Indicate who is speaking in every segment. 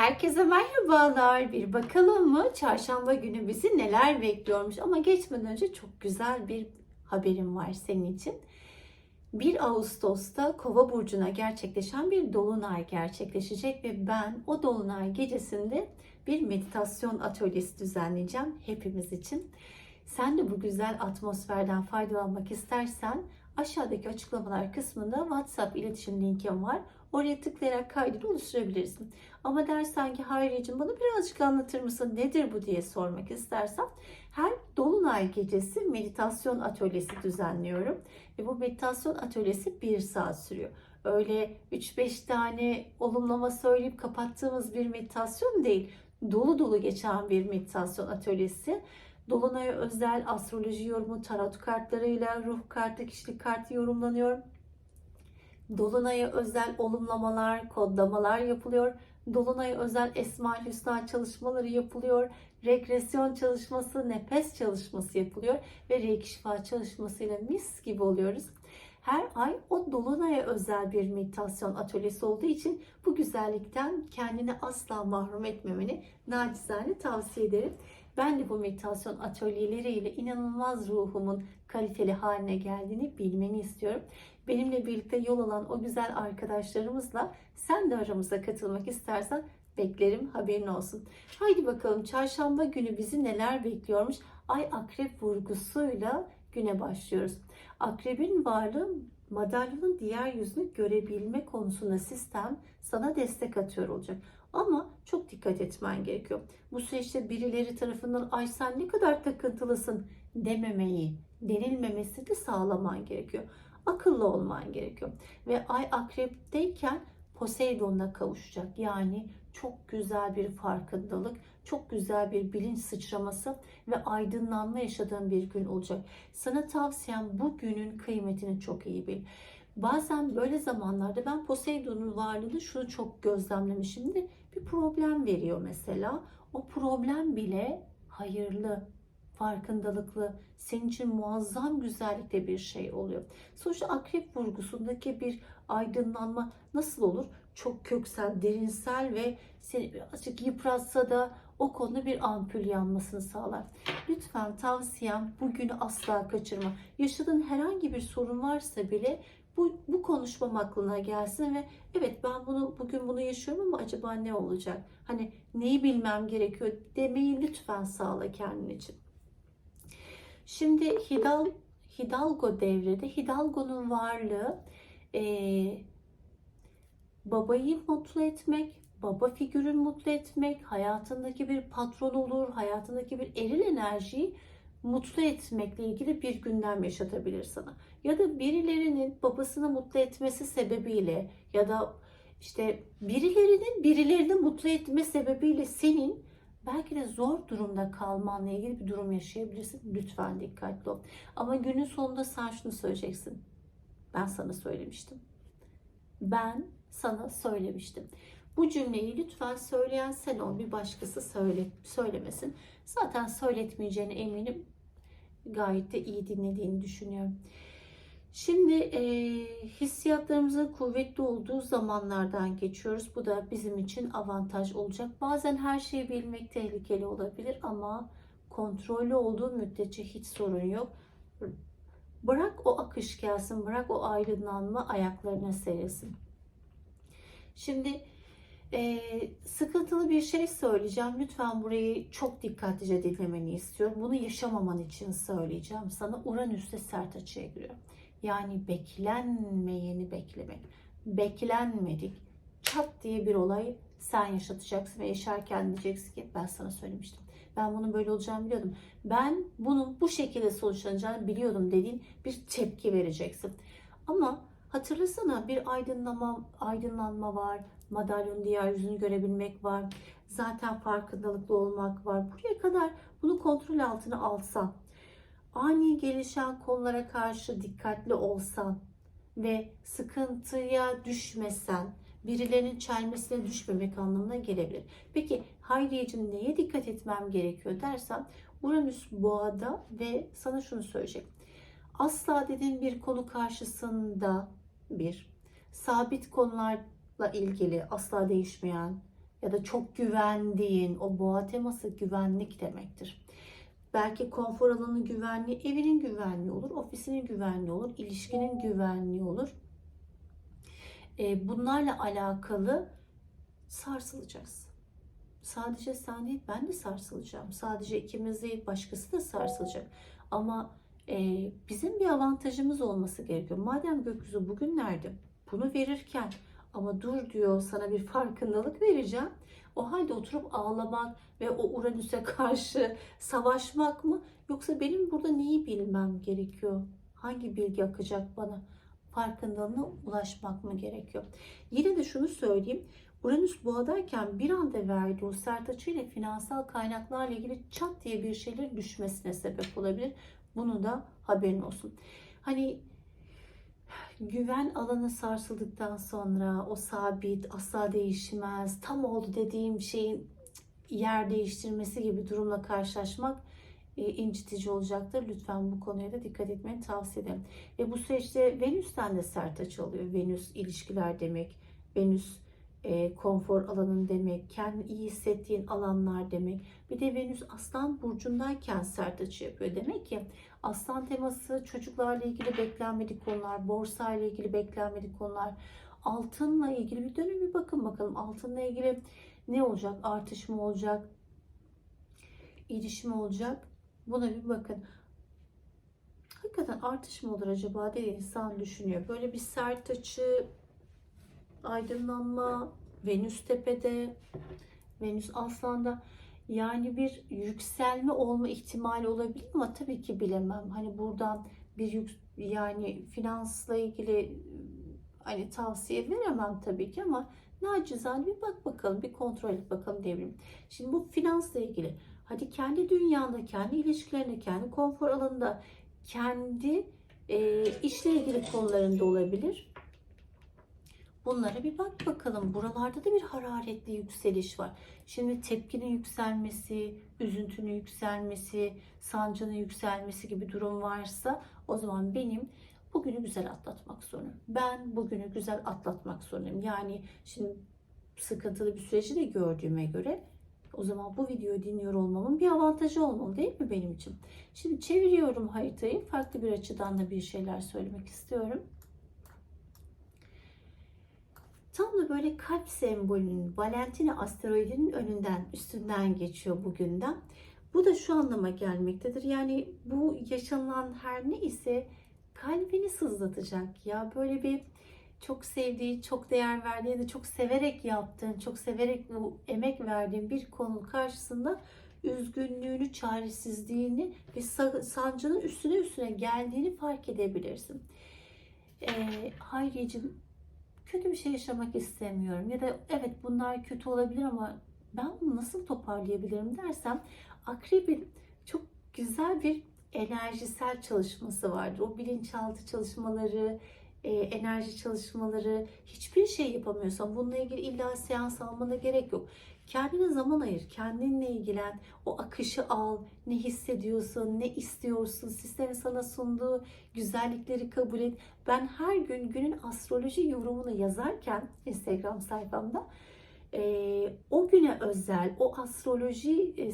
Speaker 1: Herkese merhabalar. Bir bakalım mı çarşamba günü bizi neler bekliyormuş. Ama geçmeden önce çok güzel bir haberim var senin için. 1 Ağustos'ta Kova burcuna gerçekleşen bir dolunay gerçekleşecek ve ben o dolunay gecesinde bir meditasyon atölyesi düzenleyeceğim hepimiz için. Sen de bu güzel atmosferden faydalanmak istersen aşağıdaki açıklamalar kısmında WhatsApp iletişim linkim var. Oraya tıklayarak kaydını oluşturabilirsin. Ama dersen ki Hayriyeciğim bana birazcık anlatır mısın nedir bu diye sormak istersen her dolunay gecesi meditasyon atölyesi düzenliyorum. Ve bu meditasyon atölyesi bir saat sürüyor. Öyle 3-5 tane olumlama söyleyip kapattığımız bir meditasyon değil. Dolu dolu geçen bir meditasyon atölyesi. Dolunay'a özel astroloji yorumu, tarot kartlarıyla ruh kartı, kişilik kartı yorumlanıyor. Dolunay'a özel olumlamalar, kodlamalar yapılıyor. Dolunay'a özel Esma Hüsna çalışmaları yapılıyor. Regresyon çalışması, nefes çalışması yapılıyor. Ve reiki şifa çalışmasıyla mis gibi oluyoruz. Her ay o Dolunay'a özel bir meditasyon atölyesi olduğu için bu güzellikten kendini asla mahrum etmemeni nacizane tavsiye ederim. Ben de bu meditasyon atölyeleriyle inanılmaz ruhumun kaliteli haline geldiğini bilmeni istiyorum. Benimle birlikte yol alan o güzel arkadaşlarımızla sen de aramıza katılmak istersen beklerim haberin olsun. Haydi bakalım çarşamba günü bizi neler bekliyormuş? Ay akrep vurgusuyla güne başlıyoruz. Akrebin varlığı madalyonun diğer yüzünü görebilme konusunda sistem sana destek atıyor olacak. Ama çok dikkat etmen gerekiyor. Bu süreçte birileri tarafından ay sen ne kadar takıntılısın dememeyi, denilmemesi de sağlaman gerekiyor. Akıllı olman gerekiyor. Ve ay akrepteyken Poseidon'la kavuşacak. Yani çok güzel bir farkındalık, çok güzel bir bilinç sıçraması ve aydınlanma yaşadığın bir gün olacak. Sana tavsiyem bu günün kıymetini çok iyi bil. Bazen böyle zamanlarda ben Poseidon'un varlığını şunu çok gözlemlemişimdir. Bir problem veriyor mesela. O problem bile hayırlı, farkındalıklı, senin için muazzam güzellikte bir şey oluyor. Sonuçta akrep vurgusundaki bir aydınlanma nasıl olur? Çok köksel, derinsel ve seni birazcık yıpratsa da o konuda bir ampul yanmasını sağlar. Lütfen tavsiyem bugünü asla kaçırma. Yaşadığın herhangi bir sorun varsa bile bu, bu konuşmam aklına gelsin ve evet ben bunu bugün bunu yaşıyorum ama acaba ne olacak? Hani neyi bilmem gerekiyor demeyi lütfen sağla kendin için. Şimdi Hidal, Hidalgo devrede Hidalgo'nun varlığı e, babayı mutlu etmek, baba figürünü mutlu etmek, hayatındaki bir patron olur, hayatındaki bir eril enerjiyi mutlu etmekle ilgili bir gündem yaşatabilir sana. Ya da birilerinin babasını mutlu etmesi sebebiyle ya da işte birilerinin birilerini mutlu etme sebebiyle senin belki de zor durumda kalmanla ilgili bir durum yaşayabilirsin. Lütfen dikkatli ol. Ama günün sonunda sen şunu söyleyeceksin. Ben sana söylemiştim. Ben sana söylemiştim. Bu cümleyi lütfen söyleyen sen ol, bir başkası söyle, söylemesin. Zaten söyletmeyeceğine eminim. Gayet de iyi dinlediğini düşünüyorum. Şimdi e, hissiyatlarımızın kuvvetli olduğu zamanlardan geçiyoruz. Bu da bizim için avantaj olacak. Bazen her şeyi bilmek tehlikeli olabilir ama kontrollü olduğu müddetçe hiç sorun yok. Bırak o akış gelsin, bırak o aydınlanma ayaklarına serilsin. Şimdi e, sıkıntılı bir şey söyleyeceğim. Lütfen burayı çok dikkatlice dinlemeni istiyorum. Bunu yaşamaman için söyleyeceğim. Sana Uranüs'te sert açıya giriyor. Yani beklenmeyeni beklemek. Beklenmedik. Çat diye bir olay sen yaşatacaksın ve yaşarken diyeceksin ki ben sana söylemiştim. Ben bunun böyle olacağını biliyordum. Ben bunun bu şekilde sonuçlanacağını biliyordum dediğin bir tepki vereceksin. Ama hatırlasana bir aydınlama, aydınlanma var. Madalyon diğer yüzünü görebilmek var. Zaten farkındalıklı olmak var. Buraya kadar bunu kontrol altına alsan ani gelişen konulara karşı dikkatli olsan ve sıkıntıya düşmesen, birilerinin çelmesine düşmemek anlamına gelebilir. Peki Hayriyeciğim neye dikkat etmem gerekiyor dersem Uranüs boğada ve sana şunu söyleyecek. Asla dediğin bir konu karşısında bir sabit konularla ilgili asla değişmeyen ya da çok güvendiğin o boğa teması güvenlik demektir. Belki konfor alanı güvenliği, evinin güvenliği olur, ofisinin güvenliği olur, ilişkinin güvenliği olur. E, bunlarla alakalı sarsılacağız. Sadece sen değil, ben de sarsılacağım. Sadece ikimiz değil, başkası da sarsılacak. Ama bizim bir avantajımız olması gerekiyor. Madem gökyüzü bugünlerde bunu verirken ama dur diyor sana bir farkındalık vereceğim. O halde oturup ağlamak ve o Uranüs'e karşı savaşmak mı? Yoksa benim burada neyi bilmem gerekiyor? Hangi bilgi akacak bana? Farkındalığına ulaşmak mı gerekiyor? Yine de şunu söyleyeyim. Uranüs boğadayken bir anda verdiği o sert açıyla finansal kaynaklarla ilgili çat diye bir şeyler düşmesine sebep olabilir. Bunu da haberin olsun. Hani güven alanı sarsıldıktan sonra o sabit, asla değişmez, tam oldu dediğim şeyin yer değiştirmesi gibi durumla karşılaşmak e, incitici olacaktır. Lütfen bu konuya da dikkat etmeni tavsiye ederim. Ve bu süreçte Venüs'ten de sert açı alıyor. Venüs ilişkiler demek. Venüs e, konfor alanın demek, kendini iyi hissettiğin alanlar demek. Bir de Venüs Aslan burcundayken sert açı yapıyor. Demek ki Aslan teması çocuklarla ilgili beklenmedik konular, borsa ile ilgili beklenmedik konular, altınla ilgili bir dönüm bir bakın bakalım. Altınla ilgili ne olacak? Artış mı olacak? İniş mi olacak? Buna bir bakın. Hakikaten artış mı olur acaba diye insan düşünüyor. Böyle bir sert açı, aydınlanma, Venüs tepede, Venüs aslanda yani bir yükselme olma ihtimali olabilir ama tabii ki bilemem. Hani buradan bir yük, yani finansla ilgili hani tavsiye veremem tabii ki ama nacizane bir bak bakalım, bir kontrol et bakalım diyebilirim. Şimdi bu finansla ilgili hadi kendi dünyanda, kendi ilişkilerinde, kendi konfor alanında, kendi e, işle ilgili konularında olabilir. Bunlara bir bak bakalım. Buralarda da bir hararetli yükseliş var. Şimdi tepkinin yükselmesi, üzüntünün yükselmesi, sancının yükselmesi gibi durum varsa o zaman benim bugünü güzel atlatmak zorundayım. Ben bugünü güzel atlatmak zorundayım. Yani şimdi sıkıntılı bir süreci de gördüğüme göre o zaman bu videoyu dinliyor olmamın bir avantajı olmalı değil mi benim için? Şimdi çeviriyorum haritayı. Farklı bir açıdan da bir şeyler söylemek istiyorum. Tam da böyle kalp sembolünün Valentina asteroidinin önünden, üstünden geçiyor bugünden. Bu da şu anlama gelmektedir. Yani bu yaşanılan her ne ise kalbini sızlatacak. Ya böyle bir çok sevdiği, çok değer verdiği de çok severek yaptığın, çok severek bu emek verdiğin bir konu karşısında üzgünlüğünü, çaresizliğini ve sancının üstüne üstüne geldiğini fark edebilirsin. Ee, Hayriyeciğim kötü bir şey yaşamak istemiyorum ya da evet bunlar kötü olabilir ama ben bunu nasıl toparlayabilirim dersem akrebin çok güzel bir enerjisel çalışması vardır. O bilinçaltı çalışmaları, e, enerji çalışmaları hiçbir şey yapamıyorsan bununla ilgili illa seans almana gerek yok. Kendine zaman ayır, kendinle ilgilen, o akışı al, ne hissediyorsun, ne istiyorsun, sistemin sana sunduğu güzellikleri kabul et. Ben her gün günün astroloji yorumunu yazarken Instagram sayfamda e, o güne özel, o astroloji e,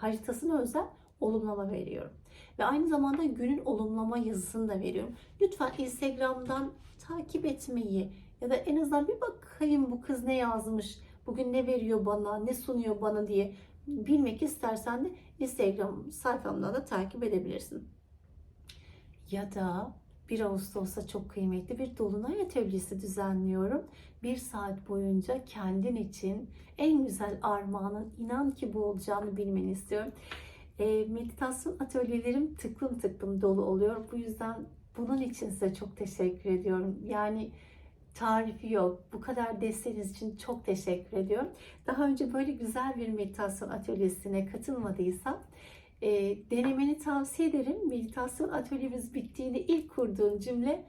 Speaker 1: haritasına özel olumlama veriyorum. Ve aynı zamanda günün olumlama yazısını da veriyorum. Lütfen Instagram'dan takip etmeyi ya da en azından bir bakayım bu kız ne yazmış, bugün ne veriyor bana, ne sunuyor bana diye bilmek istersen de Instagram sayfamdan da takip edebilirsin. Ya da 1 Ağustos'ta çok kıymetli bir dolunay atölyesi düzenliyorum. Bir saat boyunca kendin için en güzel armağanın inan ki bu olacağını bilmeni istiyorum. E, meditasyon atölyelerim tıklım tıklım dolu oluyor. Bu yüzden bunun için size çok teşekkür ediyorum. Yani tarifi yok. Bu kadar desteğiniz için çok teşekkür ediyorum. Daha önce böyle güzel bir meditasyon atölyesine katılmadıysan e, denemeni tavsiye ederim. Meditasyon atölyemiz bittiğinde ilk kurduğun cümle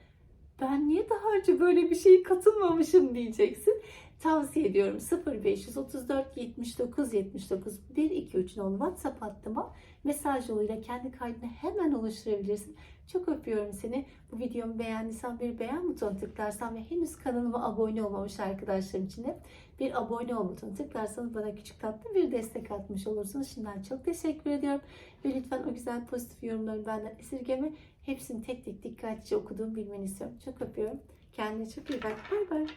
Speaker 1: ben niye daha önce böyle bir şeye katılmamışım diyeceksin. Tavsiye ediyorum 0534 79 79 123 nolu WhatsApp hattıma mesaj yoluyla kendi kaydını hemen oluşturabilirsin. Çok öpüyorum seni. Bu videomu beğendiysen bir beğen butonu tıklarsan ve henüz kanalıma abone olmamış arkadaşlarım için de bir abone ol butonu tıklarsanız bana küçük tatlı bir destek atmış olursunuz. Şimdiden çok teşekkür ediyorum. Ve lütfen o güzel pozitif yorumları benden esirgeme. Hepsini tek tek dikkatlice okuduğumu bilmeni istiyorum. Çok öpüyorum. Kendine çok iyi bak. Bay bay.